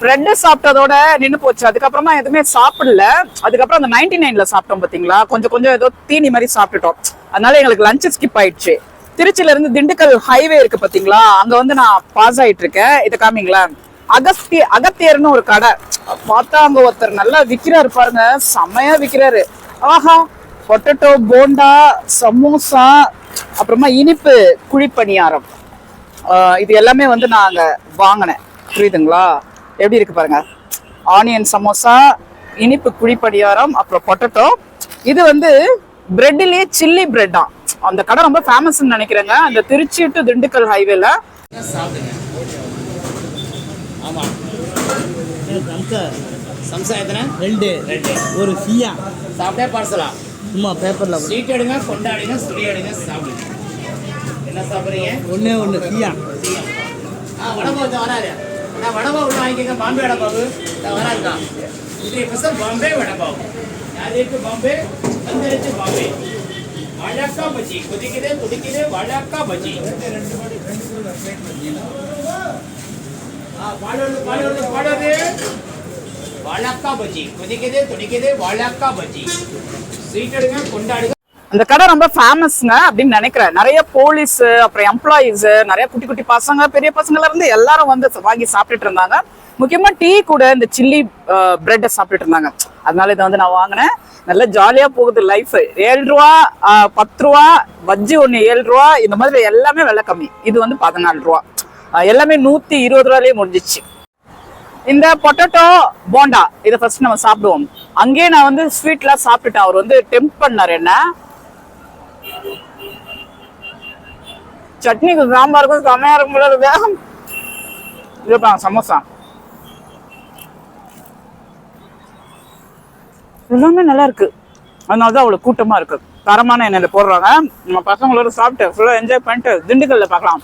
Bread சாப்பிட்டதோட நின்று போச்சு. அதுக்கப்புறமா எதுவுமே சாப்பிடல. அதுக்கப்புறம் அந்த நைன்டி நைன்ல சாப்பிட்டோம் பாத்தீங்களா? கொஞ்சம் கொஞ்சம் ஏதோ தீனி மாதிரி சாப்பிட்டுட்டோம். அதனால எங்களுக்கு லஞ்சு ஸ்கிப் ஆயிடுச்சு. திருச்சியில இருந்து திண்டுக்கல் ஹைவே இருக்கு பாத்தீங்களா? அங்க வந்து நான் பாஸ் ஆயிட்டு இருக்கேன். இதை காமிங்களேன். அகஸ்திய அகத்தியர்னு ஒரு கடை. பார்த்தா அங்க ஒருத்தர் நல்லா விக்கிறாரு பாருங்க. செம்மையா விக்கிறாரு. ஆஹா பொட்டேட்டோ போண்டா சமோசா அப்புறமா இனிப்பு குழிப்பணியாரம். இது எல்லாமே வந்து நான் அங்க வாங்கினேன். புரியுதுங்களா? எப்படி இருக்கு பாருங்க. ஆனியன் சமோசா இனிப்பு குழிப்பணியாரம் அப்புறம் பொட்டேட்டோ இது வந்து பிரெட்லயே சில்லி பிரெட்டா அந்த கடை ரொம்ப ஃபேமஸ்ன்னு நினைக்கிறேங்க. அந்த திருச்சி டு திண்டுக்கல் ஹைவேல சாப்பிடுங்க ஆமாம் சம்சா எத்தனை? ரெண்டு. ரெண்டு. ஒரு சியா சாப்பிட்டே பார்சலா சும்மா பேப்பர்ல ஸ்வீட் எடுங்க கொண்டாடுங்க சுடி எடுங்க சாப்பிடுங்க என்ன சாப்பிட்றீங்க? ஒண்ணே ஒண்ணு சியா ஆ தான் வராது நான் வடபாவு உள்ள வாங்கிக்கங்க. பாம்பே வடபாவு வராது தான். இன்றைய பசங்க பாம்பே வடபாவு யாருக்கு பாம்பே வந்துருச்சு பாம்பே. வழக்கா பஜ்ஜி. கொதிக்குது கொதிக்குது வழக்கா பஜ்ஜி. ஆ, பாடுவது பாடுவது பாடுவது பஜ்ஜி. கொதிக்குது துடிக்குது வழக்கா பஜ்ஜி. ஸ்வீட் எடுங்க கொண்டாடுங்க. அந்த கடை ரொம்ப ஃபேமஸ்ங்க அப்படின்னு நினைக்கிறேன். நிறைய போலீஸ் அப்புறம் எம்ப்ளாயீஸ் நிறைய குட்டி குட்டி பசங்க பெரிய பசங்கள்ல இருந்து எல்லாரும் வந்து வாங்கி சாப்பிட்டுட்டு இருந்தாங்க. முக்கியமா டீ கூட இந்த சில்லி பிரெட்டை சாப்பிட்டுட்டு இருந்தாங்க. அதனால இதை வந்து நான் வாங்கினேன். நல்லா ஜாலியா போகுது லைஃப் ஏழு ரூபா பத்து ரூபா வஜ்ஜி ஒன்று ஏழு ரூபா இந்த மாதிரி எல்லாமே விலை கம்மி. இது வந்து பதினாலு ரூபா. எல்லாமே நூத்தி இருபது ரூபாயிலே முடிஞ்சிச்சு. இந்த பொட்டேட்டோ போண்டா இதை ஃபர்ஸ்ட் நம்ம சாப்பிடுவோம். அங்கேயே நான் வந்து ஸ்வீட்லாம் சாப்பிட்டுட்டேன். அவர் வந்து டெம்ப் பண்ணார் என்ன சட்னிக்கு சாம்பாருக்கும் செமையா இருக்கும் போல வேகம். இதுப்பா சமோசா. எல்லாமே நல்லா இருக்கு. அதனால தான் அவ்வளோ கூட்டமா இருக்கு. தரமான எண்ணெயில் போடுறாங்க. நம்ம பசங்களோட சாப்பிட்டு ஃபுல்லாக என்ஜாய் பண்ணிட்டு திண்டுக்கல்ல பார்க்கலாம்.